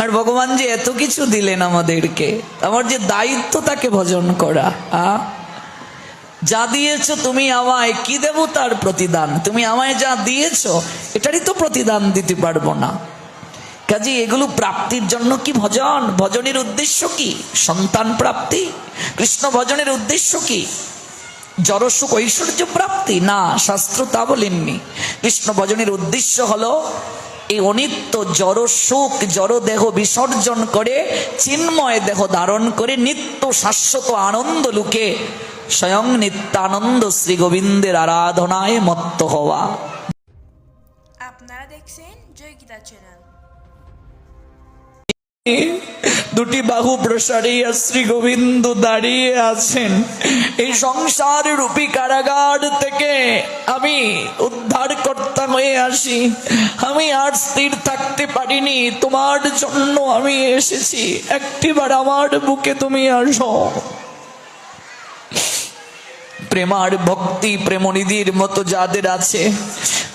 আর ভগবান যে এত কিছু দিলেন আমাদেরকে, আমার যে দায়িত্ব তাকে ভজন করা, আ? যা দিয়েছ তুমি আমায় কি দেব তার প্রতিদান? তুমি আমায় যা দিয়েছ, এটারই তো প্রতিদান দিতে পারব না। কাজে এগুলো প্রাপ্তির জন্য কি ভজন? ভজনের উদ্দেশ্য কি? সন্তান প্রাপ্তি? কৃষ্ণ ভজনের উদ্দেশ্য কি? জড়সুখ ঐশ্বর্য প্রাপ্তি? না, শাস্ত্র তা বলেননি। কৃষ্ণ ভজনের উদ্দেশ্য হলো এই অনিত্য জড় সুখ জড় দেহ বিসর্জন করে চিন্ময় দেহ ধারণ করে নিত্য শাশ্বত আনন্দ লুকে স্বয়ং নিত্যানন্দ শ্রী গোবিন্দের আরাধনায় মত্ত হওয়া। আপনারা দেখছেন জয় চ্যানেল দুটি বাহু প্রসারিয়া শ্রী গোবিন্দ দাঁড়িয়ে আছেন। এই সংসার রূপী কারাগার থেকে আমি উদ্ধার কর্তা হয়ে আসি। আমি আর স্থির থাকতে পারিনি। তোমার জন্য আমি এসেছি। একটিবার আমার বুকে তুমি আসো। প্রেমার ভক্তি প্রেমনিধির মতো যাদের আছে,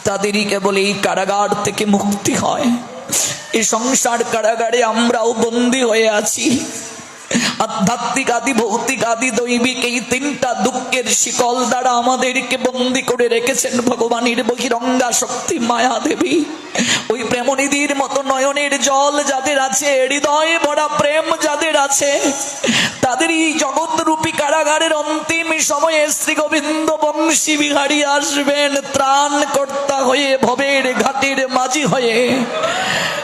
তাদেরই কেবল এই কারাগার থেকে মুক্তি হয়। এই সংসার কারাগারে আমরাও বন্দী হয়ে আছি। আধ্যাত্মিক আদি ভৌতিক আদি দৈবিক এই তিনটা দুঃখের শিকল দ্বারা আমাদেরকে বন্দি করে রেখেছেন ভগবানের বহিরঙ্গা শক্তি মায়া দেবী। ওই প্রেমনিধির মতো নয়নের জল যাদের আছে, হৃদয়ে প্রেম যাদের আছে তাদের এই কারাগারের অন্তিম সময়ে শ্রী গোবিন্দ বংশী বিহারী আসবেন ত্রাণ কর্তা হয়ে ভবের ঘাটের মাঝি হয়ে।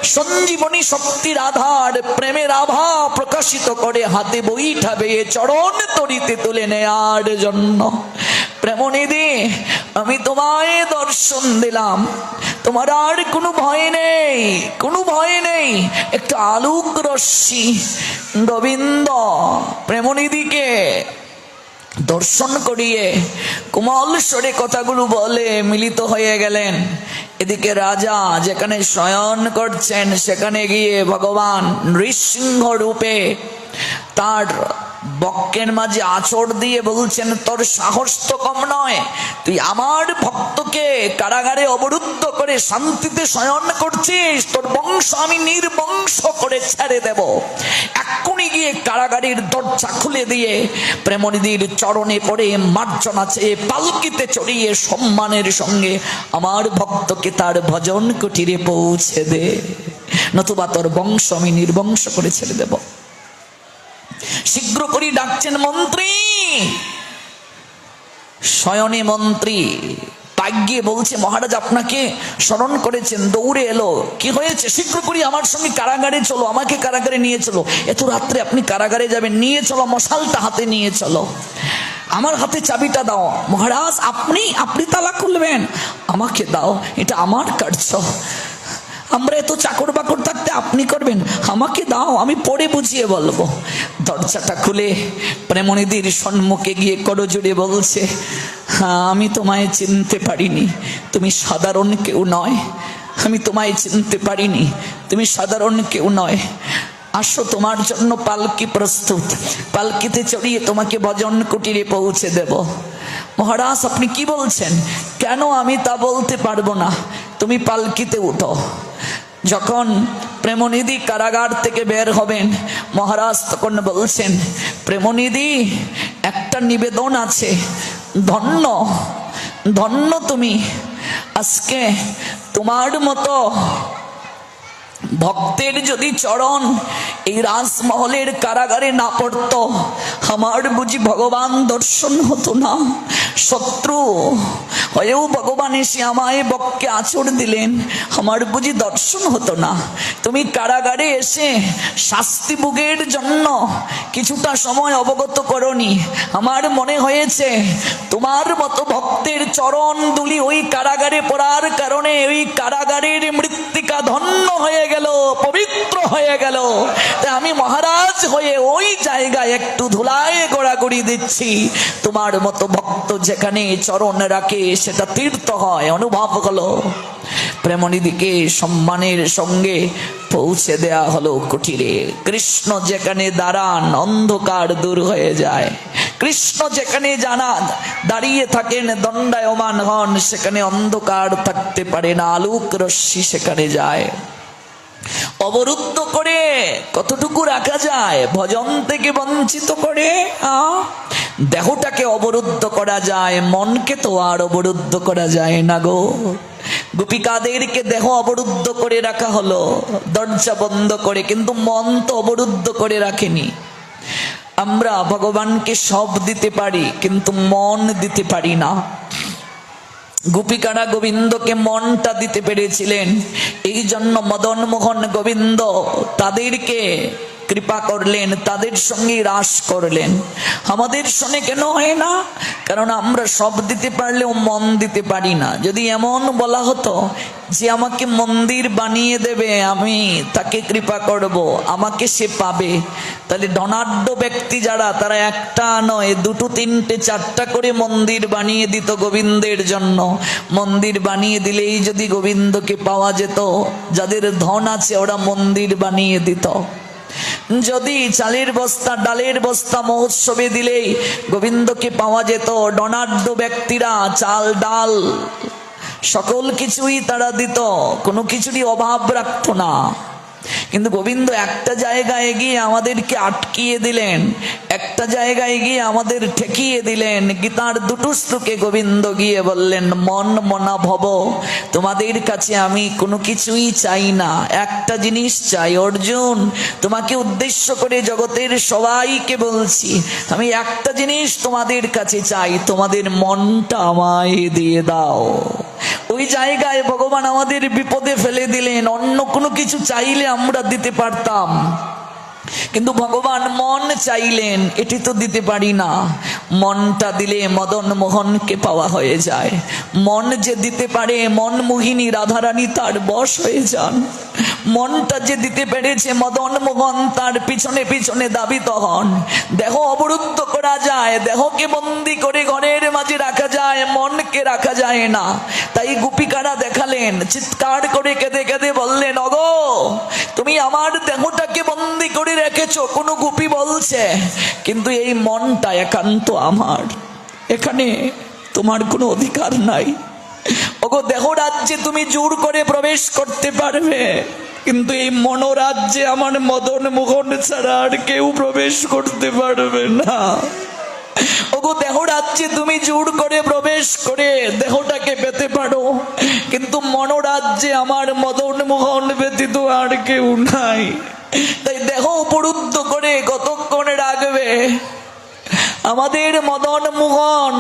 সঞ্জীবনী শক্তির আধার প্রেমের আভা প্রকাশিত করে। হাতে বইঠাবে চরণ তরিতে তুলে নেয়ার জন্য। প্রেমনিধি আমি তোমায় দর্শন দিলাম। তোমার আর কোনো ভয় নেই, কোনো ভয় নেই। একটা আলোক রশ্মি, গোবিন্দ প্রেমনিধিকে দর্শন করিয়ে কোমল স্বরে কথাগুলো বলে মিলিত হয়ে গেলেন। এদিকে রাজা যেখানে শয়ন করছেন, সেখানে গিয়ে ভগবান নৃসিংহ রূপে তার বক্কের মাঝে আচর দিয়ে বলছেন, তোর সাহস তো কম নয়। তুই আমার ভক্তকে কারাগারে অবরুদ্ধ করে শান্তিতে শয়ন করছিস। তোর বংশ আমি নির্বংশ করে ছেড়ে দেব। এক্ষুনি গিয়ে কারাগারের দরজা খুলে দিয়ে প্রেমনিধির চরণে পড়ে মার্জনা চেয়ে পালকিতে চড়িয়ে সম্মানের সঙ্গে আমার ভক্তকে তার ভজন কুটিরে পৌঁছে দে। নতুবা তোর বংশ আমি নির্বংশ করে ছেড়ে দেব। শীঘ্র করি ডাকছেন মন্ত্রী। শয়নে মন্ত্রী পাক গিয়ে বলছে, মহারাজ আপনাকে স্মরণ করেছেন, দৌড়ে এলো। কি হয়েছে? শীঘ্র করি আমার সঙ্গে কারাগারে চলো, আমাকে কারাগারে নিয়ে চলো। এত রাত্রে আপনি কারাগারে যাবেন, নিয়ে চলো, মশালটা হাতে নিয়ে চলো। আমার হাতে চাবিটা দাও। মহারাজ, আপনি আপনি তালা খুলবেন। আমাকে দাও, এটা আমার কার্য। আমরা এত চাকর বাকর থাকতে আপনি করবেন? আমাকে দাও, আমি পরে বুঝিয়ে বলব। দরজাটা খুলে প্রেমনিধির সম্মুখে গিয়ে করজুড়ে বলছে হ্যাঁ আমি তোমায় চিনতে পারিনি। তুমি সাধারণ কেউ নয়। আমি তোমায় চিনতে পারিনি। তুমি সাধারণ কেউ নয়। আসো, তোমার জন্য পালকি প্রস্তুত। পালকিতে চড়িয়ে তোমাকে ভজন কুটিরে পৌঁছে দেব। মহারাজ, আপনি কি বলছেন? কেন আমি তা বলতে পারব না? তুমি পালকিতে উঠো। যখন প্রেমনিধি কারাগার থেকে বের হবেন, মহারাজ তখন বলছেন, প্রেমনিধি, একটা নিবেদন আছে। ধন্য ধন্য তুমি। আজকে তোমার মতো ভক্তের যদি চরণ এই রাজমহলের কারাগারে না পড়ত, আমার বুঝি ভগবান দর্শন হতো না। শত্রু হয়েও ভগবান এসে আমায় বককে আচর দিলেন। আমার বুঝি দর্শন হতো না। তুমি কারাগারে এসে শাস্তি ভোগের জন্য কিছুটা সময় অবগত করনি। আমার মনে হয়েছে, তোমার মতো ভক্তের চরণ দুলি ওই কারাগারে পড়ার কারণে ওই কারাগারের মৃত্তিকা ধন্য হয়ে গেল পবিত্র হয়ে গেল। তাই আমি মহারাজ হয়ে ওই জায়গায় একটু ধুলায় গোড়াগড়ি দিচ্ছি। তোমার মতো ভক্ত যেখানে চরণ রাখে, সেটা তীর্থ হয়, অনুভব হলো। প্রেমনিধিকে সম্মানের সঙ্গে পৌঁছে দেয়া হলো কুটিরে। কৃষ্ণ যেখানে দাঁড়ান, অন্ধকার দূর হয়ে যায়। কৃষ্ণ যেখানে জানা দাঁড়িয়ে থাকেন দণ্ডায়মান হন, সেখানে অন্ধকার থাকতে পারে না, আলোক রশ্মি সেখানে যায়। অবরুদ্ধ করে কতটুকু রাখা যায়? ভজন থেকে বঞ্চিত করে? দেহটাকে অবরুদ্ধ করা যায়, মনকে তো আর অবরুদ্ধ করা যায় না গো। গোপিকাদেরকে দেহ অবরুদ্ধ করে রাখা হলো, দরজা বন্ধ করে, কিন্তু মন তো অবরুদ্ধ করে রাখেনি। আমরা ভগবানকে সব দিতে পারি, কিন্তু মন দিতে পারি না। গোপিকারা গোবিন্দকে মনটা দিতে পেরেছিলেন। এই জন্য মদন মোহন গোবিন্দ তাদেরকে কৃপা করলেন, তাদের সঙ্গে রাস করলেন। আমাদের সঙ্গে কেন হয় না? কারণ আমরা সব দিতে পারলেও মন দিতে পারি না। যদি এমন বলা হতো যে আমাকে মন্দির বানিয়ে দেবে, আমি তাকে কৃপা করব, আমাকে সে পাবে। তাহলে ধনাঢ্য ব্যক্তি যারা, তারা একটা নয়, দুটো, তিনটে, চারটা করে মন্দির বানিয়ে দিত গোবিন্দের জন্য। মন্দির বানিয়ে দিলেই যদি গোবিন্দকে পাওয়া যেত, যাদের ধন আছে ওরা মন্দির বানিয়ে দিত। যদি চালের বস্তা, ডালের বস্তা মহোৎসবে দিলেই গোবিন্দকে পাওয়া যেত ডনাঢ্য ব্যক্তিরা চাল, ডাল। সকল কিছুই তারা দিত, কোনো কিছুরই অভাব রাখত না। কিন্তু গোবিন্দ একটা জায়গায় গিয়ে আমাদেরকে আটকিয়ে দিলেন, একটা জায়গায় গিয়ে আমাদের ঠেকিয়ে দিলেন, গীতার দুটো শ্লোকে গোবিন্দ গিয়ে বললেন, মন মনা ভব, তোমাদের কাছে আমি কোনো কিছুই চাই না, একটা জিনিস চাই, অর্জুন, তোমাকে উদ্দেশ্য করে জগতের সবাইকে বলছি, আমি একটা জিনিস তোমাদের কাছে চাই, তোমাদের মনটা আমায় দিয়ে দাও। ওই জায়গায় ভগবান আমাদের বিপদে ফেলে দিলেন, অন্য কোনো কিছু চাইলে আমরা দিতে পারতাম। কিন্তু ভগবান মন চাইলেন, এটি তো দিতে পারি না। মনটা দিলে মদন মোহনকে পাওয়া হয়ে যায়। মন যে দিতে পারে, মন মোহিনী রাধারানী তার বশ হয়ে যান। মনটা যে দিতে পেরেছে মদন মোহন, তার পিছনে পিছনে দাবিত হন দেহ অবরুদ্ধ করা যায়, দেহকে বন্দি করে ঘরের মাঝে রাখা যায়, মনকে রাখা যায় না। তাই গোপিকারা দেখালেন, চিৎকার করে কেঁদে কেঁদে বললেন, অগো, তুমি আমার দেহটাকে বন্দি করে রেখেছো কোনো গুপি বলছে, কিন্তু এই মনটা একান্ত আমার। এখানে তোমার কোনো অধিকার নাই। ওগো দেহ রাজ্যে তুমি জোর করে প্রবেশ করতে পারবে, কিন্তু এই মনোরাজ্যে আমার মদন মোহন ছাড়া আর কেউ প্রবেশ করতে পারবে না। ওগো রাজ্যে তুমি জোর করে প্রবেশ করে দেহটাকে পেতে পারো। কিন্তু মনোরাজ্যে আমার মদন মোহন ব্যতীত আর কেউ নাই। তাই দেহ উপরুদ্ধ করে কতক্ষণে রাখবে? আমাদের মদন মোহন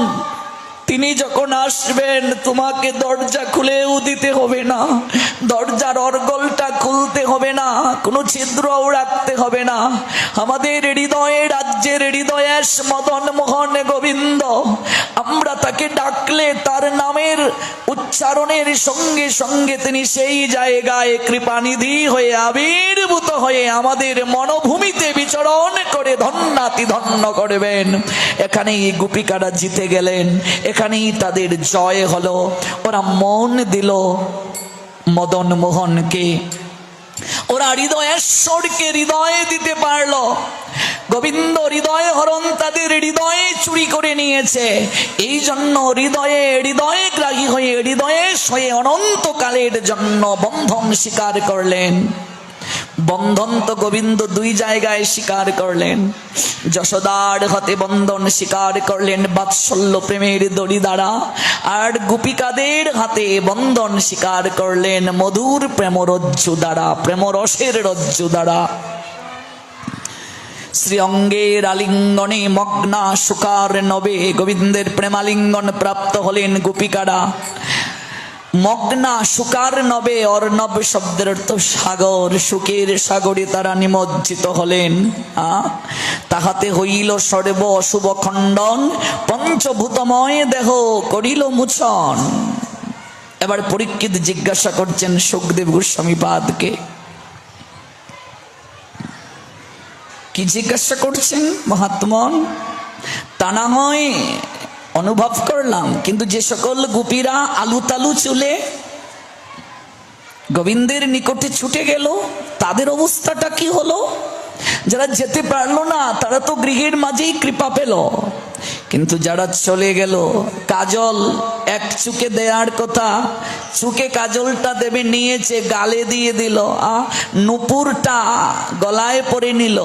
তিনি যখন আসবেন, তোমাকে দরজা খুলেও দিতে হবে না। দরজার অর্গলটা খুলতে হবে না, কোনো ছিদ্রও রাখতে হবে না। আমাদের হৃদয়ে, রাজ্যের হৃদয়েশ মদন মোহন গোবিন্দ, আমরা তাকে ডাকলে তার নামের উচ্চারণের সঙ্গে সঙ্গে তিনি সেই জায়গায় কৃপানিধি হয়ে আবির্ভূত হয়ে আমাদের মনোভূমিতে বিচরণ করে ধন্যাতি ধন্য করবেন। এখানেই গোপিকারা জিতে গেলেন। এখানেই তাদের জয় হলো। ওরা মন দিল মদন মোহনকে। ওরা হৃদয়েশ্বরকে হৃদয়ে দিতে পারল। গোবিন্দ হৃদয় হরণ তাদের হৃদয়ে চুরি করে নিয়েছে। এই জন্য হৃদয়ে হৃদয়ে গ্রাহী হয়ে হৃদয়ে হয়ে অনন্তকালের জন্য বন্ধন স্বীকার করলেন। বন্ধন তো গোবিন্দ দুই জায়গায় স্বীকার করলেন। যশোদার হতে বন্ধন স্বীকার করলেন বাৎসল্য প্রেমের দড়ি দ্বারা। আর গোপিকাদের হাতে বন্ধন স্বীকার করলেন মধুর প্রেমরজ্জু দ্বারা, প্রেমরসের রজ্জু দ্বারা। শ্রী অঙ্গের আলিঙ্গনে মগ্না সুকার নবে গোবিন্দের প্রেমালিঙ্গন প্রাপ্ত হলেন গোপিকারা। মগ্না সুকার নবে অর্ণব শব্দের অর্থ সাগর, সুখের সাগরে তারা নিমজ্জিত হলেন? তাহাতে হইল সর্ব অশুভ খণ্ডন, পঞ্চভূতময় দেহ করিল মুছন এবার পরীক্ষিত জিজ্ঞাসা করছেন সুখদেব গোস্বামী পাদকে। কি জিজ্ঞাসা করছেন মহাত্মন? তা না হয় অনুভব করলাম, কিন্তু যে সকল গোপীরা আলু তালু চুলে গোবিন্দের নিকটে ছুটে গেল, তাদের অবস্থাটা কি হলো? যারা যেতে পারল না, তারা তো গৃহের মাঝেই কৃপা পেল। কিন্তু যারা চলে গেল, কাজল, এক চুকে দেওয়ার কথা, চুকে কাজলটা দেবে, নিয়েছে, গালে দিয়ে দিল, আ, নুপুরটা গলায় পরে নিল।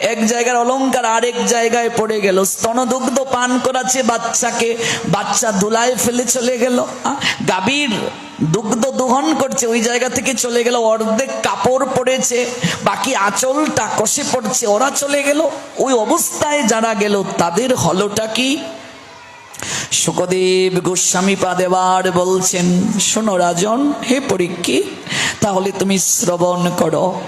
এক জায়গার অলঙ্কার আরেক জায়গায় পড়ে গেল। স্তনদুগ্ধ পান করাচ্ছে বাচ্চাকে, বাচ্চা ধুলায় ফেলে চলে গেল গাভীর দুগ্ধ দোহন করছে, ওই জায়গা থেকে চলে গেল, অর্ধেক কাপড় পড়েছে, বাকি আঁচলটা কষে পড়ছে, ওরা চলে গেল। ওই অবস্থায় যারা গেল, তাদের হলটা কি? সুখদেব গোস্বামী পা পাদেবার বলছেন, শোনো রাজন, হে পরীক্ষিত, তাহলে তুমি শ্রবণ করো।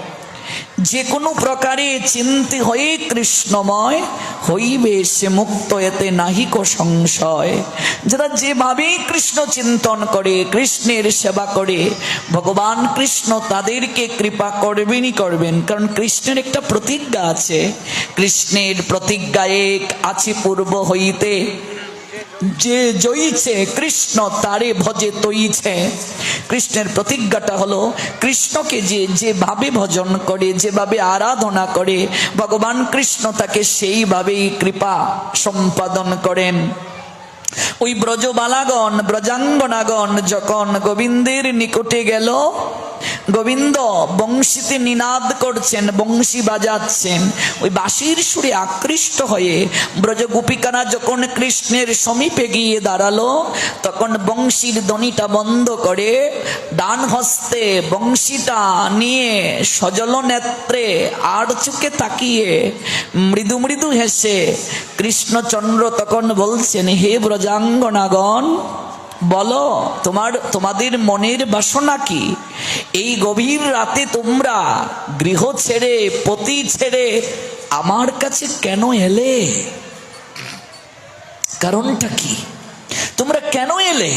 যে কোনো প্রকারে চিন্তি হয়ে কৃষ্ণময় হইবে সে মুক্ত এতে নাহিক সংশয়। যারা যেভাবে কৃষ্ণ চিন্তন করে, কৃষ্ণের সেবা করে, ভগবান কৃষ্ণ তাদেরকে কৃপা করবেনই করবেন। কারণ কৃষ্ণের একটা প্রতিজ্ঞা আছে, কৃষ্ণের প্রতিজ্ঞা এক আছে পূর্ব হইতে। যে জয়ীছে, কৃষ্ণ তারে ভজে তৈছে। কৃষ্ণের প্রতিজ্ঞাটা হলো, কৃষ্ণকে যে যেভাবে ভজন করে, যেভাবে আরাধনা করে, ভগবান কৃষ্ণ তাকে সেইভাবেই কৃপা সম্পাদন করেন। ওই ব্রজবালাগণ, ব্রজাঙ্গনাগণ যখন গোবিন্দের নিকটে গেল, গোবিন্দ বংশীতে নিনাদ করছেন, বংশী বাজাচ্ছেন। ওই বাঁশির সুরে আকৃষ্ট হয়ে ব্রজ গোপিকারা যখন কৃষ্ণের সমীপে গিয়ে দাঁড়াল, তখন বংশীর দনিটা বন্ধ করে ডান হস্তে বংশীটা নিয়ে সজল নেত্রে আর চুকে তাকিয়ে মৃদু মৃদু হেসে কৃষ্ণচন্দ্র তখন বলছেন, হে ব্রজাঙ্গনাগণ, বলো, তোমার, তোমাদের মনের বাসনা কি? এই গভীর রাতে তোমরা গৃহ ছেড়ে, পতি ছেড়ে আমার কাছে কেন এলে? কারণটা কি? তোমরা কেন এলে?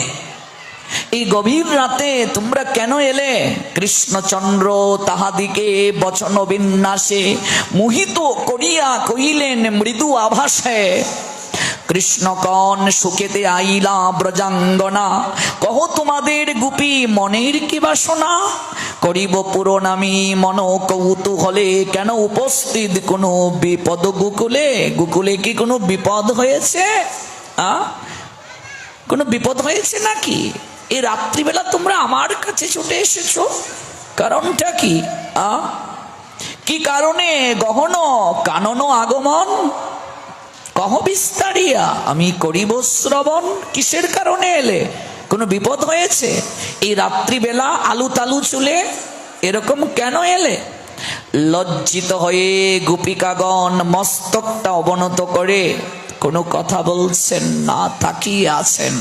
এই গভীর রাতে তোমরা কেন এলে? কৃষ্ণচন্দ্র তাহাদিকে বচন বিন্যাসে মোহিত করিয়া কহিলেন, মৃদু আভাসে কৃষ্ণকণ সুখেতে আইলা ব্রজাঙ্গনা। কহ তোমাদের গুপি মনের কি বাসনা? করিব পূরণ আমি মন কৌতূহলে কেন উপস্থিত কোনো বিপদ গুকুলে? গুকুলে কি কোনো বিপদ হয়েছে? আ? কোনো বিপদ হয়েছে নাকি? এই রাত্রিবেলা তোমরা আমার কাছে ছুটে এসেছ। কারণটা কি? আ? কি কারণে? গহন, কানন, আগমন? কহ বিস্তারিয়া, আমি করিব শ্রবণ। কিসের কারণে এলে? কোনো বিপদ হয়েছে? এই রাত্রিবেলা আলু তালু চুলে এরকম কেন এলে? লজ্জিত হয়ে গোপিকাগণ মস্তকটা অবনত করে কোনো কথা বলছেন না, তাকিয়ে আছেন।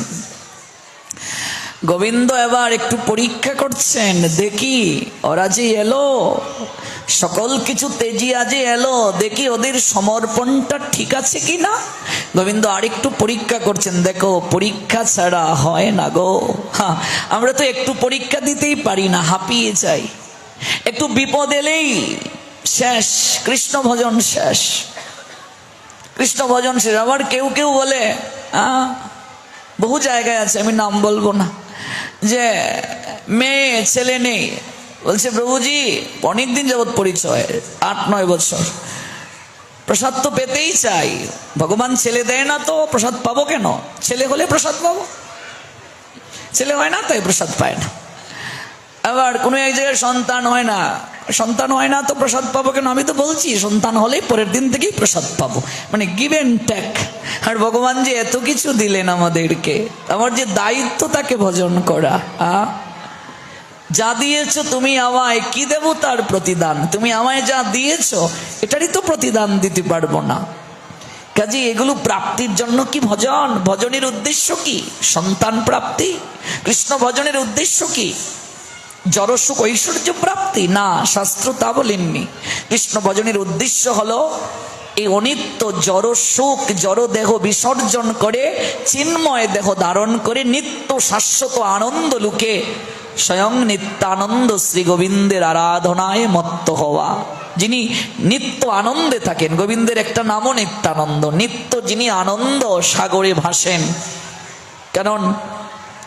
গোবিন্দ এবার একটু পরীক্ষা করছেন, দেখি ওরা যে এলো, সকল কিছু তেজি যে এলো, দেখি ওদের সমর্পণটা ঠিক আছে কি না গোবিন্দ আরেকটু পরীক্ষা করছেন, দেখো, পরীক্ষা ছাড়া হয় না গো। হ্যাঁ আমরা তো একটু পরীক্ষা দিতেই পারি না, হাঁপিয়ে যাই। একটু বিপদ এলেই শেষ, কৃষ্ণ ভজন শেষ। কৃষ্ণ ভজন শেষ, আবার কেউ কেউ বলে বহু জায়গায় আছে, আমি নাম বলব না। যে মেয়ে, ছেলে নেই। বলছে, প্রভুজি, অনেকদিন যাবৎ পরিচয়, আট, নয় বছর। প্রসাদ তো পেতেই চাই। ভগবান ছেলে দেয় না তো প্রসাদ পাবো কেন? ছেলে হলে প্রসাদ পাবো। ছেলে হয় না, তাই প্রসাদ পায় না। আবার কোনো এক জায়গায় সন্তান হয় না। সন্তান হয় না, তো প্রসাদ পাবো কেন? আমি তো বলছি, সন্তান হলেই পরের দিন থেকেই প্রসাদ পাবো। মানে গিভ অ্যান্ড টেক আর ভগবান যে এত কিছু দিলেন আমাদেরকে, আমার যে দায়িত্ব তাকে ভজন করা, আ? যা দিয়েছ তুমি আমায়, কি দেব তার প্রতিদান? তুমি আমায় যা দিয়েছ, এটারই তো প্রতিদান দিতে পারব না। কাজে এগুলো প্রাপ্তির জন্য কি ভজন? ভজনের উদ্দেশ্য কি? সন্তান প্রাপ্তি? কৃষ্ণ ভজনের উদ্দেশ্য কি? জড়সুখ ঐশ্বর্য প্রাপ্তি? না, শাস্ত্র তা বলেননি। কৃষ্ণ ভজনের উদ্দেশ্য হলো, এই অনিত্য জড় সুখ, জড় দেহ বিসর্জন করে, চিন্ময় দেহ ধারণ করে, নিত্য শাশ্বত আনন্দ লুকে, স্বয়ং নিত্যানন্দ শ্রী গোবিন্দের আরাধনায় মত্ত হওয়া। যিনি নিত্য আনন্দে থাকেন, গোবিন্দের একটা নামও নিত্যানন্দ। নিত্য যিনি আনন্দ সাগরে ভাসেন। কারণ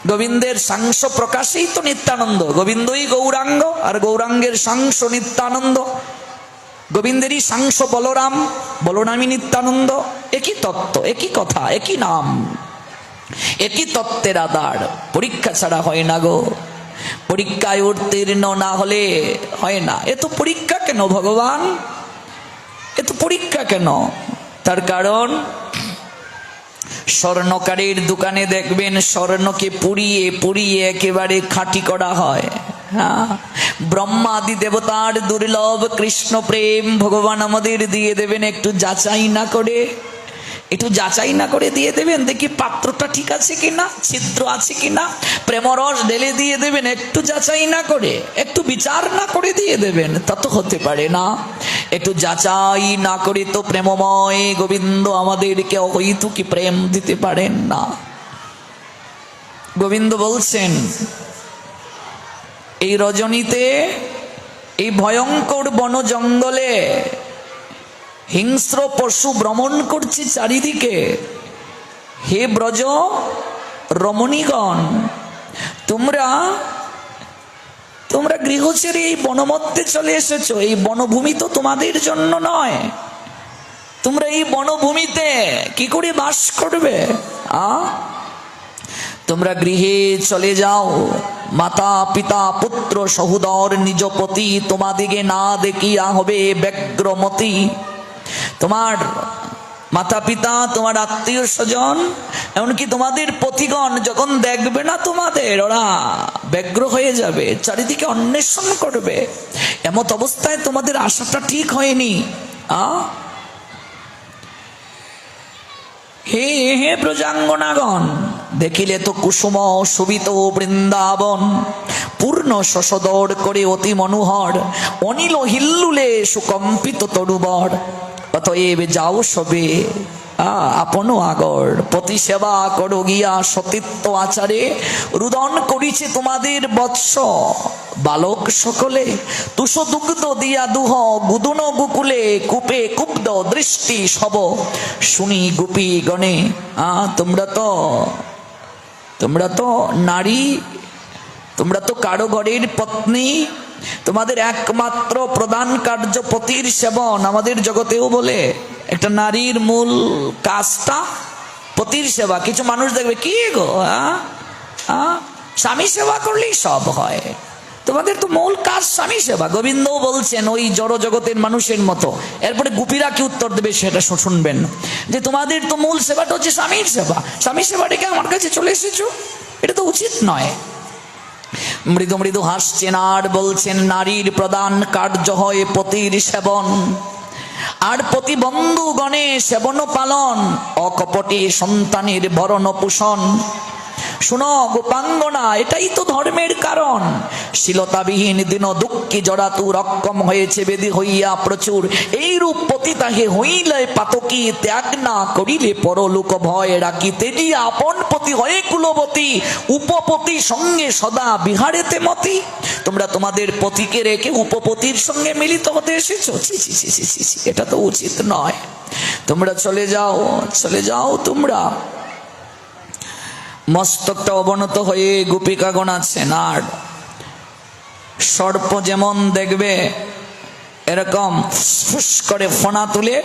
গোবিন্দের সাংস প্রকাশেই তো নিত্যানন্দ। গোবিন্দই গৌরাঙ্গ, আর গৌরাঙ্গের সাংস নিত্যানন্দ। গোবিন্দেরই সাংস বলরাম বলরামী নিত্যানন্দ। একই তত্ত্ব, একই কথা, একই নাম। একই তত্ত্বের আধার। পরীক্ষা ছাড়া হয় না গো। পরীক্ষায় উত্তীর্ণ না হলে হয় না। এ তো পরীক্ষা কেন ভগবান? এ তো পরীক্ষা কেন? তার কারণ স্বর্ণকারের দোকানে দেখবেন স্বর্ণকে পুড়িয়ে পুড়িয়ে একেবারে খাঁটি করা হয়। হ্যাঁ? ব্রহ্মাদি দেবতার দুর্লভ কৃষ্ণ প্রেম ভগবান আমাদের দিয়ে দেবেন, একটু যাচাই না করে একটু যাচাই না করে দিয়ে দেবেন, দেখি পাত্রটা ঠিক আছে কিনা, ছিদ্র আছে কিনা, প্রেমরস ঢেলে দিয়ে দেবেন, একটু যাচাই না করে, একটু বিচার না করে দিয়ে দেবেন, তা তো হতে পারে না। একটু যাচাই না করে তো প্রেমময় গোবিন্দ আমাদেরকে হয়তো কি প্রেম দিতে পারেন না। গোবিন্দ বলছেন, এই রজনীতে, এই ভয়ঙ্কর বন জঙ্গলে হিংস্র পশু ভ্রমণ করছে চারিদিকে। হে ব্রজ, রমণীগণ, তোমরা তোমরা গৃহ এই বনমধ্যে চলে এসেছ। এই বনভূমি তো তোমাদের জন্য নয়। তোমরা এই বনভূমিতে কি করে বাস করবে, আ? তোমরা গৃহে চলে যাও। মাতা, পিতা, পুত্র, সহুদর, নিজ পতি তোমাদিকে না দেখিয়া হবে ব্যগ্রমতি। তোমার মাতা পিতা, তোমার আত্মীয় স্বজন, এমনকি তোমাদের পথিগণ যখন দেখবে না তোমাদের, ওরা ব্যগ্র হয়ে যাবে, চারিদিকে অন্বেষণ করবে। এমত অবস্থায় তোমাদের আশাটা ঠিক হয়নি। হে হে প্রজাঙ্গনাগণ দেখিলে তো কুসুম সুবিত বৃন্দাবন, পূর্ণ শশদর করে অতি মনোহর, অনিল হিল্লুলে সুকম্পিত তরুবর। অতএব যাও সবে। আ, আপন আগর। পতি সেবা করো গিয়া সতীত্ব আচারে। রুদন করিছে তোমাদের বৎস। বালক সকলে তুষ দুগ্ধ দিয়া দুহ গুদুন গুকুলে কূপে কুব্দ দৃষ্টি সব। শুনি গুপি গণে আ তোমরা তো তোমরা তো নারী তোমরা তো কারও ঘরের পত্নী। তোমাদের একমাত্র প্রধান কার্য পতির সেবন। আমাদের জগতেও বলে, একটা নারীর মূল কাজটা পতির সেবা। কিছু মানুষ দেখবে, কি গো? স্বামী সেবা করলেই সব হয়। তোমাদের তো মূল কাজ স্বামী সেবা। গোবিন্দ বলছেন, ওই জড় জগতের মানুষের মতো। এরপরে গুপিরা কি উত্তর দেবে সেটা শুনবেন। যে তোমাদের তো মূল সেবাটা হচ্ছে স্বামীর সেবা। স্বামী সেবা রেখে আমার কাছে চলে এসেছ। এটা তো উচিত নয়। মৃদু মৃদু হাসছেন আর বলছেন, নারীর প্রধান কার্য হয় পতির সেবন। আর প্রতিবন্ধু গণে সেবন পালন, অকপটে সন্তানের ভরণ পোষণ। শুনো গোপাঙ্গনা, এটাই তো ধর্মের কারণ। শীলতাবিহীন দিন দুঃখী জড়াতু রক্ষম হয়েছে বেদি হইয়া প্রচুর। এই রূপ পতিতাহে হইলে পাতকি ত্যাগ না করিলে পরলোক ভয় রাখি তেজি আপন পতি হয়ে কুলবতী, উপপতি সঙ্গে সদা বিহারেতে মতি। তোমরা তোমাদের পতিকে রেখে উপপতির সঙ্গে মিলিত হতে এসেছ? এটা তো উচিত নয়। তোমরা চলে যাও চলে যাও তোমরা। মস্তকটা অবনত হয়ে গোপিকাগণ আছেন আর সর্প যেমন দেখবে, এরকম ফুস করে ফোনা তুলে,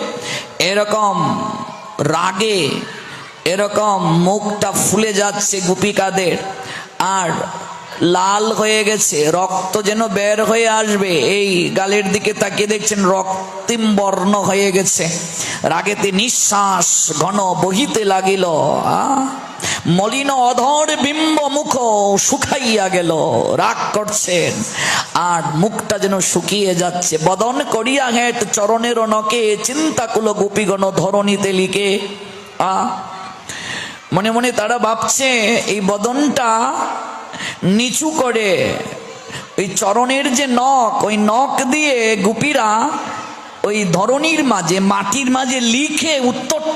এরকম রাগে, এরকম মুখটা ফুলে যাচ্ছে গোপিকাদের। আর লাল হয়ে গেছে, রক্ত যেন বের হয়ে আসবে। এই গালের দিকে তাকিয়ে দেখছেন, রক্তিম বর্ণ হয়ে গেছে। রাগেতে নিঃশ্বাস ঘন বহিতে লাগিল, আহ! মলিন অধর বিম্ব মুখ শুকাইয়া গেল। রাগ করছেন, আর মুখটা যেন শুকিয়ে যাচ্ছে। বদন করিয়া হেট চরণের নকে চিন্তা কুলো গোপীগণ ধরণীতে লিখে, আ, মনে মনে তারা ভাবছে এই বদনটা নিচু করে, ওই চরণের যে নখ, ওই নখ দিয়ে গুপিরা ওই ধরনীর মাঝে, মাটির মাঝে লিখে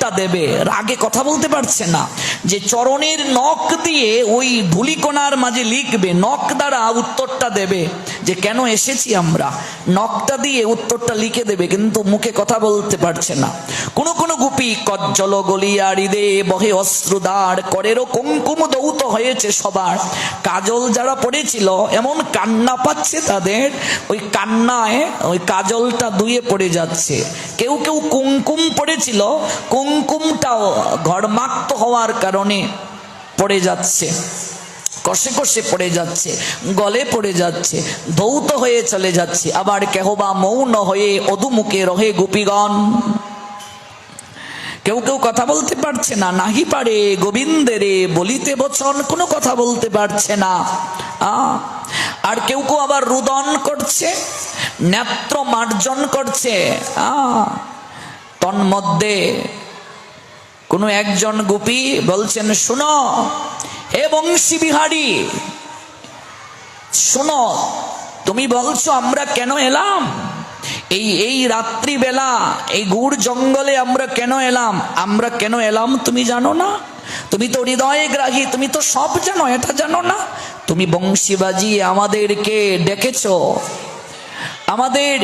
উত্তরটা দেবে। রাগে কথা বলতে পারছে না যে চরণের নখ দিয়ে ওই ধুলিকোনার মাঝে লিখবে, নখ দ্বারা উত্তরটা দেবে। যে কেন এসেছি আমরা? নখটা দিয়ে উত্তরটা লিখে দেবে, কিন্তু মুখে কথা বলতে পারছে না। কোন কোন গুপি, কজ্জল গলিয়া হৃদে বহে অস্ত্রদার করেরও কুমকুম দৌত হয়েছে সবার। কাজল যারা পড়েছিল, এমন কান্না পাচ্ছে তাদের, ওই কান্নায় ওই কাজলটা দুয়ে পড়ে যাচ্ছে। কেউ কেউ কুমকুম পড়েছিল, কুমকুমটাও ঘরমাক্ত হওয়ার কারণে পড়ে যাচ্ছে। কষে কষে পড়ে যাচ্ছে, গলে পড়ে যাচ্ছে, ধৌত হয়ে চলে যাচ্ছে, আবার কেহবা মৌন হয়ে অধুমুখে রহে গোপীগণ। কেউ কেউ কথা বলতে পারছে না, নাহি পারে গোবিন্দেরে বলিতে বচন, কোনো কথা বলতে পারছে না। আর কেউ কেউ আবার রুদন করছে, নেত্র মার্জন করছে তন্মধ্যে কোনো একজন গোপী বলছেন, শুনো হে বংশী বিহারী শোনো, তুমি বলছো আমরা কেন এলাম? এই এই রাত্রিবেলা, এই গুড় জঙ্গলে আমরা কেন এলাম? আমরা কেন এলাম তুমি জানো না? তুমি তো হৃদয়ে গ্রাহী তুমি তো সব জানো, এটা জানো না? তুমি বংশী বাজিয়ে আমাদেরকে ডেকেছ। আমাদের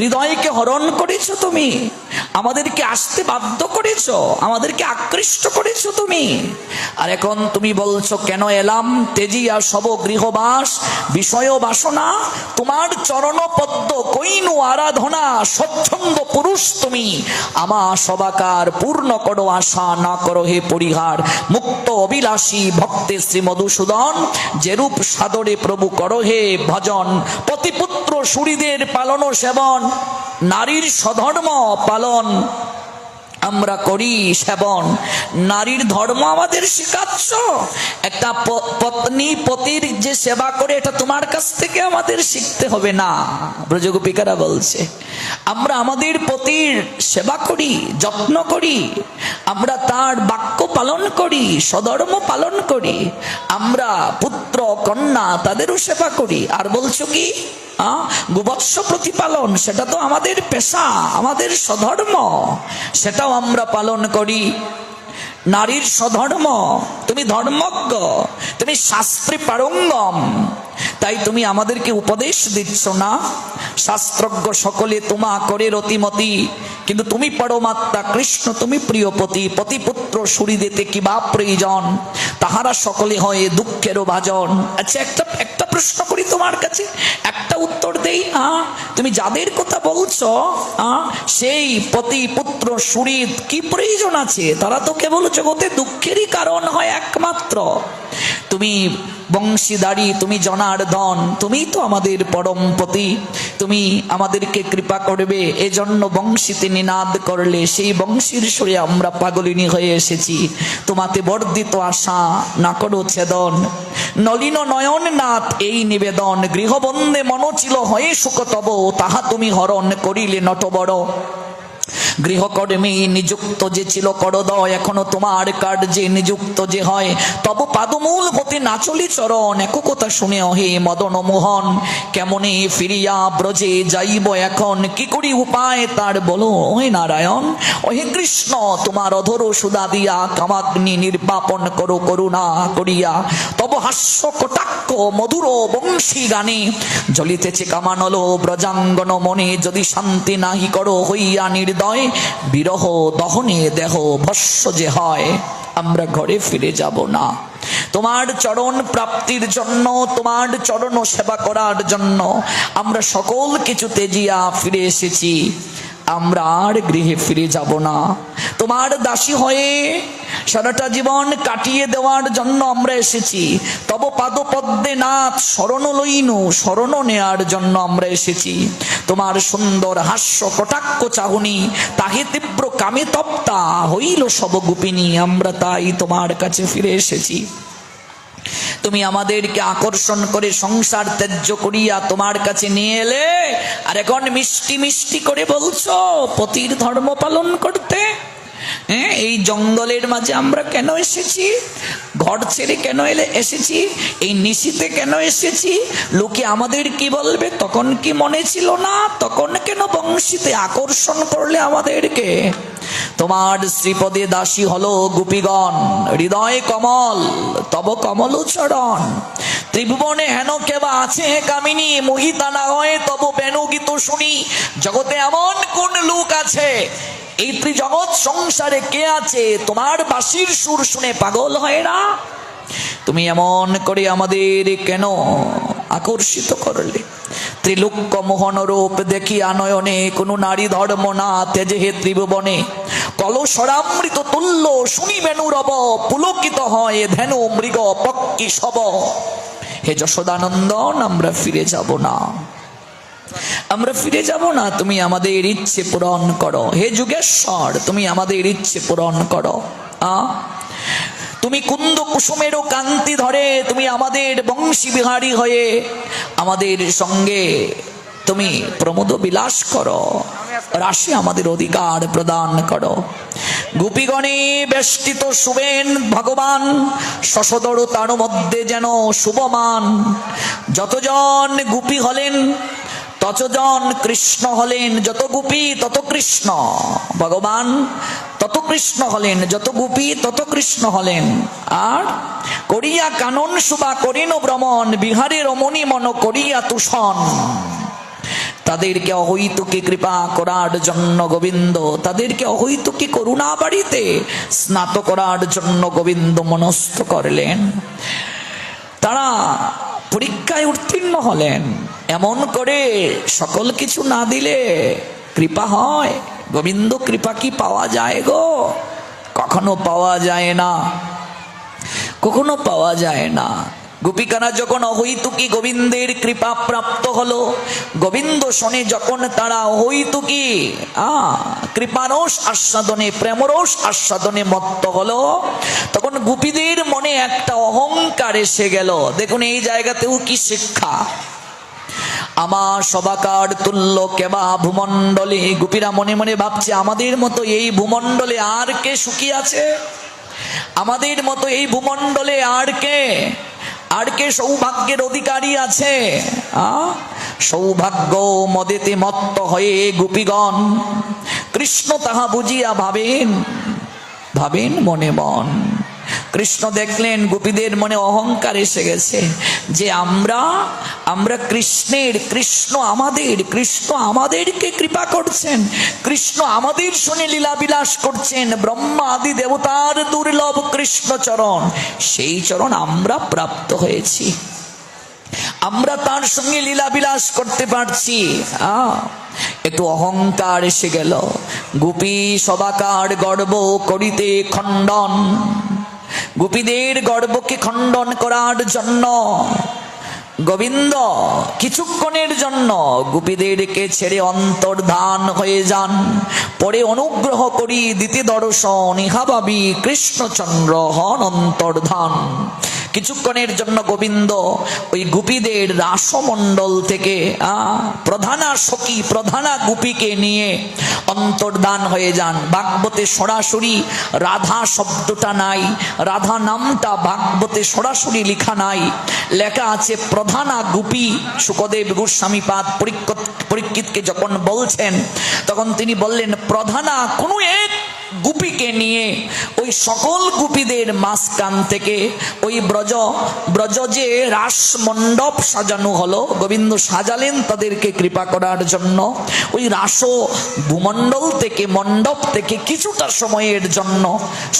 হৃদয়কে হরণ করেছ তুমি। আমাদেরকে আসতে বাধ্য করেছ, আমাদেরকে আকৃষ্ট করেছ তুমি। আর এখন তুমি বলছো, কেন এলাম? তেজিয়া সব গৃহবাস, বিষয় বাসনা, তোমার চরণ পদ্ম, কৈনু আরাধনা, স্বচ্ছন্দ পুরুষ তুমি। আমা সবাকার পূর্ণ করো আশা, না করো হে পরিহার, মুক্ত অবিলাসী ভক্তে শ্রী মধুসূদন, যেরূপ সাদরে প্রভু করো হে ভজন, পতিপুত্র সুরীদের পালন সেবন। নারীর সধর্ম পালন আমরা করি, সেবন। নারীর ধর্ম আমাদের শেখাচ্ছ। একটা পত্নী, পতির যে সেবা করে, এটা তোমার কাছ থেকে আমাদের শিখতে হবে না। ব্রজগোপিকারা বলছে আমরা আমাদের পতির সেবা করি, যত্ন করি, আমরা তার বাক্য পালন করি সধর্ম পালন করি, আমরা পুত্র, কন্যা তাদেরও সেবা করি। আর বলছো কি? গোবৎস প্রতিপালন, সেটা তো আমাদের পেশা, আমাদের সধর্ম সেটাও আমরা পালন করি। নারীর সধর্ম তুমি ধর্মজ্ঞ, তুমি শাস্ত্রী পারঙ্গম তাই তুমি আমাদেরকে উপদেশ দিচ্ছ না? শাস্ত্রজ্ঞ সকলে তোমা করে রতিমতি। কিন্তু তুমি পরমাত্মা কৃষ্ণ, তুমি প্রিয়পতি, পতিপুত্র সুরি দিতে কি বা প্রয়োজন? তাহারা সকলে হয় দুঃখেরও ভাজন। আচ্ছা একটা একটা প্রশ্ন করি তোমার কাছে। একটা উত্তর দেই তুমি যাদের কথা বলছো সেই পতি পুত্র সুরিদ কি প্রয়োজন আছে? তারা তো কেবল জগতে দুঃখেরই কারণ হয় একমাত্র। তুমি বংশীদারি, তুমি জনার্দন তুমি তো আমাদের পরমপতি তুমি আমাদেরকে কৃপা করবে, এজন্য বংশীতে নিনাদ করলে সেই বংশীর সুরে আমরা পাগলিনী হয়ে এসেছি। তোমাতে বর্ধিত আশা না করো ছেদন। নলিন নয়ন নাথ এই নিবেদন গৃহবন্দে মনচিল হয়ে সুখতব তাহা তুমি হরণ করিলে নটবড় গৃহকর্মী নিযুক্ত যে ছিল করদয়, এখনও তোমার কার্যে নিযুক্ত যে হয়, তব পাদমূল হতে নাচলি চরণ এক কথা শুনে অহে মদন মোহন, কেমনে ফিরিয়া ব্রজে যাইব এখন? কি করি উপায় তার বলো ওহে নারায়ণ? ওহে কৃষ্ণ, তোমার অধর সুদা দিয়া কামাগ্নি নির্বাপন করো, করুণা করিয়া। তব হাস্য কটাক্ষ মধুর বংশী গানে, জ্বলিতেছে কামানল ব্রজাঙ্গন মনে, যদি শান্তি নাহি করো হইয়া নির্দয় বিরহ দহনে দেহ ভস্য যে হয়, আমরা ঘরে ফিরে যাব না। তোমার চরণ প্রাপ্তির জন্য, তোমার চরণ সেবা করার জন্য আমরা সকল কিছু তেজিয়া ফিরে এসেছি। আমরা আর গৃহে ফিরে যাব না। তোমার দাসী হয়ে সারাটা জীবন কাটিয়ে দেওয়ার জন্য আমরা এসেছি। তব পাদ পদ্মে নাথ শরণ লইনু, শরণ নেয়ার জন্য আমরা এসেছি। তোমার সুন্দর হাস্য কটাক্ষ চাহনি, তাহে তীব্র কামে তপ্তা হইল সব গোপিনী। আমরা তাই তোমার কাছে ফিরে এসেছি। তুমি আমাদেরকে আকর্ষণ করে সংসার ত্যায্য করিয়া তোমার কাছে নিয়ে এলে, আর এখন মিষ্টি মিষ্টি করে বলছো, পতির ধর্ম পালন করতে? হ্যাঁ এই জঙ্গলের মাঝে আমরা কেন এসেছি? ঘর ছেড়ে কেন এলে, এসেছি? এই নিশিতে কেন এসেছি? লোকে আমাদের কি বলবে? তখন কি মনে ছিল না? তখন কেন বংশীতে আকর্ষণ করলে আমাদেরকে? তোমার শ্রীপদে দাসী হলো গোপীগণ। হৃদয় কমল, তব কমল চরণ ত্রিভুবনে হেন কেবা আছে হে কামিনী মোহিতা না হয় তব বেনু গীত শুনি। জগতে এমন কোন লোক আছে? এই ত্রিজগৎ সংসারে কে আছে? তোমার বাঁশির সুর শুনে পাগল হয় না? তুমি এমন করে আমাদের কেন আকর্ষিত করলে? ত্রিলোক্য মোহন রূপ দেখি আনয়নে কোনো নারী ধর্ম না তেজে হে ত্রিভুবনে। কলসরামৃত তুল্য শুনি বেনুরব পুলকিত হয় ধেনু মৃগ পক্ষী সব হে যশোদানন্দন, আমরা ফিরে যাব না। আমরা ফিরে যাব না, তুমি আমাদের ইচ্ছে পূরণ করো। হে যুগেশ্বর, তুমি আমাদের ইচ্ছে পূরণ করো। আ? তুমি কুন্দ কুসুমেরও কান্তি ধরে, তুমি আমাদের বংশী বিহারী হয়ে আমাদের সঙ্গে তুমি প্রমোদ বিলাস করো, রাশি আমাদের অধিকার প্রদান করো। গোপীগণে বেষ্টিত শুভেন ভগবান শশদর তার মধ্যে যেন শুভমান। যতজন গোপী হলেন, ততজন কৃষ্ণ হলেন, যত গোপী তত কৃষ্ণ। ভগবান তত কৃষ্ণ হলেন, যত গোপী, তত কৃষ্ণ হলেন। আর করিয়া কানন সুবা করিন ভ্রমণ বিহারে রমণী মন করিয়া তুষণ। তাদেরকে অহৈতুকি কৃপা করার জন্য গোবিন্দ, তাদেরকে অহৈতুকি করুণা বাড়িতে স্নাত করার জন্য গোবিন্দ মনস্থ করলেন। তারা পরীক্ষায় উত্তীর্ণ হলেন। এমন করে সকল কিছু না দিলে কৃপা হয়। গোবিন্দ, কৃপা কি পাওয়া যায় গো? কখনো পাওয়া যায় না। কখনো পাওয়া যায় না। গোপিকারা যখন অহৈতুকি গোবিন্দের কৃপা প্রাপ্ত হলো, গোবিন্দ শোনে যখন তারা অহৈতুকি কৃপারস আস্বাদনে, প্রেমরস আস্বাদনে মত্ত হলো, তখন গোপীদের মনে একটা অহংকার এসে গেল। দেখুন, এই জায়গাতেও কি শিক্ষা। আমার সবাকার তুল্য কেবা ভূমণ্ডলে। গোপীরা মনে মনে ভাবছে, আমাদের মতো এই ভূমণ্ডলে আর কে সুখী আছে? আমাদের মতো এই ভূমণ্ডলে আর কে? আর কে সৌভাগ্যের অধিকারী আছে? সৌভাগ্য মদেতে মত্ত হয়ে গোপীগণ, কৃষ্ণ তাহা বুঝিয়া ভাবেন ভাবেন মনে মন। কৃষ্ণ দেখলেন, গোপীদের মনে অহংকার এসে গেছে যে আমরা আমরা কৃষ্ণের, কৃষ্ণ আমাদের, কৃষ্ণ আমাদেরকে কৃপা করছেন, কৃষ্ণ আমাদের শুনে লীলা বিলাস করছেন, ব্রহ্মা আদি দেবতার দুর্লভ কৃষ্ণ চরণ, সেই চরণ আমরা প্রাপ্ত হয়েছি। আমরা তার সঙ্গে লীলা বিলাস করতে পারছি। একটু অহংকার এসে গেল। গোপী সবাকার গর্ব করিতে খণ্ডন। গোপীদের গর্বকে খণ্ডন করার জন্য। গোবিন্দ কিছুক্ষণের জন্য গোপীদেরকে ছেড়ে অন্তর্ধান হয়ে যান। পরে অনুগ্রহ করি দিতে দর্শন, ইহা কৃষ্ণচন্দ্র হন অন্তর্ধান। কিছুক্ষণের জন্য গোবিন্দ ওই গুপীদের রাসমণ্ডল থেকে প্রধানা সখী, প্রধানা গুপীকে নিয়ে অন্তর্দান হয়ে যান। ভাগবতে সরাসরি রাধা শব্দটা নাই, রাধা নামটা ভাগবতে সরাসরি লেখা নাই। লেখা আছে, প্রধানা গুপী সুখদেব গোস্বামী পাদ পরীক্ষিতকে যখন বলছেন, তখন তিনি বললেন, প্রধানা কোনো এক গুপিকে নিয়ে ওই সকল গুপীদের মাঝখান থেকে ওই ব্রজ ব্রজ যে রাস মণ্ডপ সাজানো হলো, গোবিন্দ সাজালেন তাদেরকে কৃপা করার জন্য। ওই রাস ভূমণ্ডল থেকে, মণ্ডপ থেকে কিছুটা সময়ের জন্য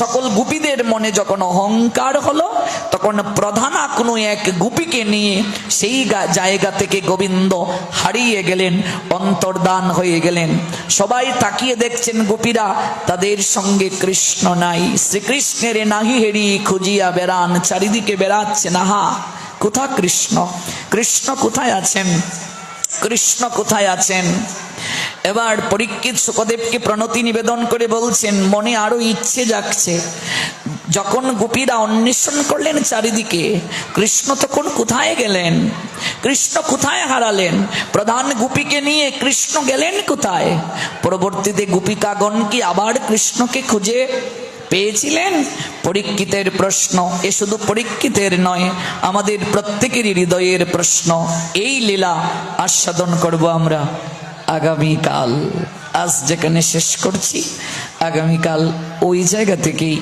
সকল গুপিদের মনে যখন অহংকার হলো, তখন প্রধানা কোনো এক গুপিকে নিয়ে সেই জায়গা থেকে গোবিন্দ হারিয়ে গেলেন অন্তর্দান হয়ে গেলেন। সবাই তাকিয়ে দেখছেন গোপীরা তাদের সঙ্গে কৃষ্ণ নাই। শ্রীকৃষ্ণের নাহি হেরি খুঁজিয়া বেড়ান, চারিদিকে বেড়াচ্ছে নাহা। কোথা কৃষ্ণ? কৃষ্ণ কোথায় আছেন? কৃষ্ণ কোথায় আছেন? এবার পরীক্ষিত সুখদেবকে প্রণতি নিবেদন করে বলছেন, মনে আরও ইচ্ছে জাগছে। যখন গোপীরা অন্বেষণ করলেন চারিদিকে, কৃষ্ণ তখন কোথায় গেলেন? কৃষ্ণ কোথায় হারালেন? প্রধান গোপীকে নিয়ে কৃষ্ণ গেলেন কোথায়? পরবর্তীতে গোপিকাগণ কি আবার কৃষ্ণকে খুঁজে পেয়েছিলেন? পরীক্ষিতের প্রশ্ন, এ শুধু পরীক্ষিতের নয়, আমাদের প্রত্যেকেরই হৃদয়ের প্রশ্ন। এই লীলা আস্বাদন করব আমরা। আগামীকাল আজ যেখানে শেষ করছি আগামীকাল ওই জায়গা থেকেই